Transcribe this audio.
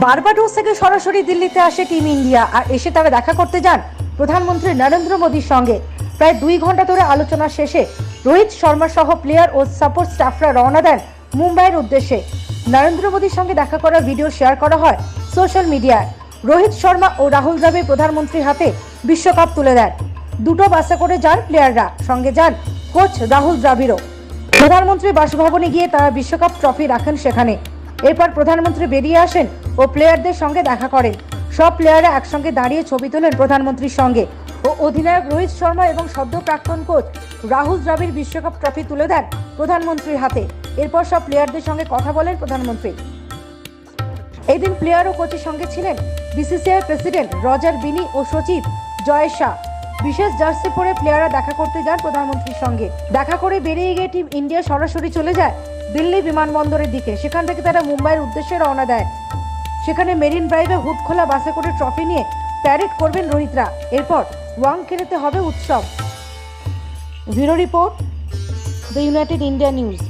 Barbados থেকে সরাসরি দিল্লিতে আসে টিম ইন্ডিয়া আর এসে তারা দেখা করতে যান প্রধানমন্ত্রী নরেন্দ্র মোদীর সঙ্গে। প্রায় দুই ঘণ্টা ধরে আলোচনা শেষে রোহিত শর্মা সহ প্লেয়ার ও সাপোর্ট স্টাফরা রওনা দেন মুম্বাইয়ের উদ্দেশ্যে। নরেন্দ্র মোদীর সঙ্গে দেখা করা ভিডিও শেয়ার করা হয় সোশ্যাল মিডিয়ায় রোহিত শর্মা ও রাহুল দ্রাবিড় প্রধানমন্ত্রীর হাতে বিশ্বকাপ তুলে দেন। দুটো বাসে করে যান প্লেয়াররা সঙ্গে যান কোচ রাহুল দ্রাবিড়ও। প্রধানমন্ত্রী বাসভবনে গিয়ে তারা বিশ্বকাপ ট্রফি রাখেন সেখানে। এরপর প্রধানমন্ত্রী বেরিয়ে আসেন ও প্লেয়ারদের সঙ্গে দেখা করেন সব প্লেয়াররা একসঙ্গে দাঁড়িয়ে ছবি তোলেন প্রধানমন্ত্রীর সঙ্গে। ও অধিনায়ক রোহিত শর্মা এবং সদ্য প্রাক্তন কোচ রাহুল দ্রাবিড় বিশ্বকাপ ট্রফি তুলে দেন প্রধানমন্ত্রীর হাতে। এরপর সব প্লেয়ারদের সঙ্গে কথা বলেন প্রধানমন্ত্রী। এদিন প্লেয়ার ও কোচের সঙ্গে ছিলেন বিসিসিআই প্রেসিডেন্ট রজার বিনি ও সচিব জয় শাহ। বিশেষ জার্সি পরে প্লেয়াররা দেখা করতে যান প্রধানমন্ত্রীর সঙ্গে। দেখা করে বেরিয়ে গিয়ে টিম ইন্ডিয়া সরাসরি চলে যায় দিল্লি বিমানবন্দরের দিকে। সেখান থেকে তারা মুম্বাইয়ের উদ্দেশ্যে রওনা দেয়। সেখানে মেরিন ড্রাইভে হুট খোলা বাসে করে ট্রফি নিয়ে প্যারেড করবেন রোহিতরা। এরপর ওয়াং খেলেতে হবে উৎসব। Bureau report, the United India News.